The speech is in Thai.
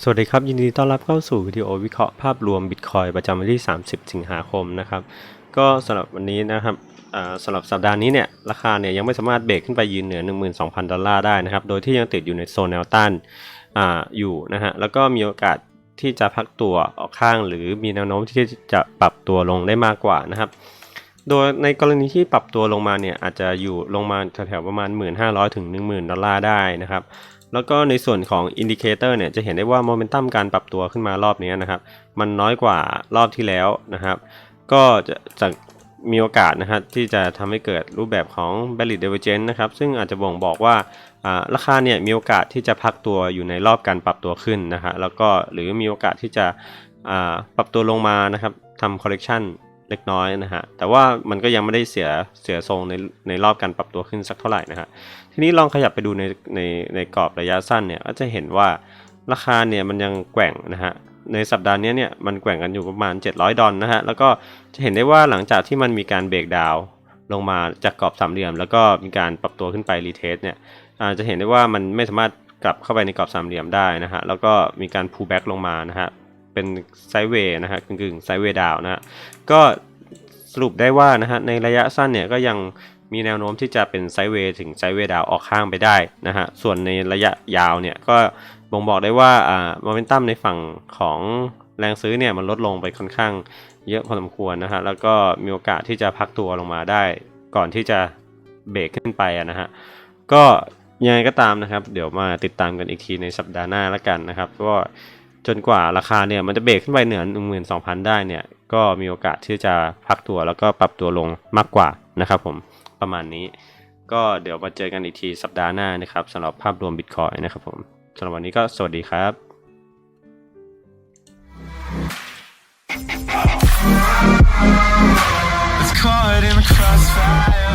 สวัสดีครับ ยินดีต้อนรับเข้าสู่วิดีโอวิเคราะห์ภาพรวมบิตคอยประจำวันที่ 30 สิงหาคมนะครับก็สำหรับวันนี้นะครับสำหรับสัปดาห์นี้เนี่ยราคาเนี่ยยังไม่สามารถเบรกขึ้นไปยืนเหนือ 12,000 ดอลลาร์ได้นะครับโดยที่ยังติดอยู่ในโซนแนวต้านอาอยู่นะฮะแล้วก็มีโอกาสที่จะพักตัวออกข้าง หรือมีแนวโน้มที่จะปรับตัวลงได้มากกว่านะครับ โดยในกรณีที่ปรับตัวลงมาเนี่ยอาจจะอยู่ลงมาแถวๆประมาณ 1,500 ถึง 10,000 ดอลลาร์ได้นะครับแล้วก็ในส่วนของอินดิเคเตอร์เนี่ยจะเห็นได้ว่าโมเมนตัมการปรับตัวขึ้นมารอบนี้นะครับ มันน้อยกว่ารอบที่แล้วนะครับ ก็จะจะมีโอกาสนะครับที่จะทำให้เกิดรูปแบบของ Barrier Divergence นะครับ ซึ่งอาจจะบ่งบอกว่าราคาเนี่ยมีโอกาสที่จะพักตัวอยู่ในรอบการปรับตัวขึ้นนะฮะแล้วก็หรือมีโอกาสที่จะปรับตัวลงมานะครับทำ correction เล็กน้อยนะฮะ แต่ว่ามันก็ยังไม่ได้เสียเสียทรงในในรอบการปรับตัวขึ้นสักเท่าไหร่นะฮะ ทีนี้ลองขยับไปดูในในในกรอบระยะสั้นเนี่ยก็จะเห็นว่าราคาเนี่ยมันยังแกว่งนะฮะ ในสัปดาห์นี้เนี่ยมันแกว่งกันอยู่ประมาณ 700 ดอลนะฮะ แล้วก็จะเห็นได้ว่าหลังจากที่มันมีการเบรกดาวน์ลงมาจากกรอบสามเหลี่ยม แล้วก็มีการปรับตัวขึ้นไปรีเทสเนี่ยอาจจะเห็นได้ว่ามันไม่สามารถกลับเข้าไปในกรอบสามเหลี่ยมได้นะฮะ แล้วก็มีการ pull back ลงมานะฮะ เป็นไซด์เวย์นะฮะกึ่งๆไซด์เวย์ดาวนะฮะก็สรุปได้ว่านะฮะในระยะสั้นเนี่ยก็ยังมีแนวโน้มที่จะเป็นไซด์เวย์ถึงไซด์เวย์ดาวออกข้างไปได้นะฮะส่วนในระยะยาวเนี่ยก็บ่งบอกได้ว่าอ่าโมเมนตัมในฝั่งของแรงซื้อเนี่ยมันลดลงไปค่อนข้างเยอะพอสมควรนะฮะแล้วก็มีโอกาสที่จะพักตัวลงมาได้ ก่อนที่จะเบรกขึ้นไปอะนะฮะก็ยังไงก็ตามนะครับ เดี๋ยวมาติดตามกันอีกทีในสัปดาห์หน้าแล้วกันนะครับก็ จนกว่าราคาเนี่ยมันจะเบรกขึ้นไปเหนือ 12,000 ได้เนี่ย ก็มีโอกาสที่จะพักตัวแล้วก็ปรับตัวลงมากกว่านะครับผมประมาณนี้ ก็เดี๋ยวมาเจอกันอีกทีสัปดาห์หน้านะครับสำหรับภาพรวมบิตคอยนะครับผมสำหรับวันนี้ก็สวัสดีครับ It's caught in the crossfire.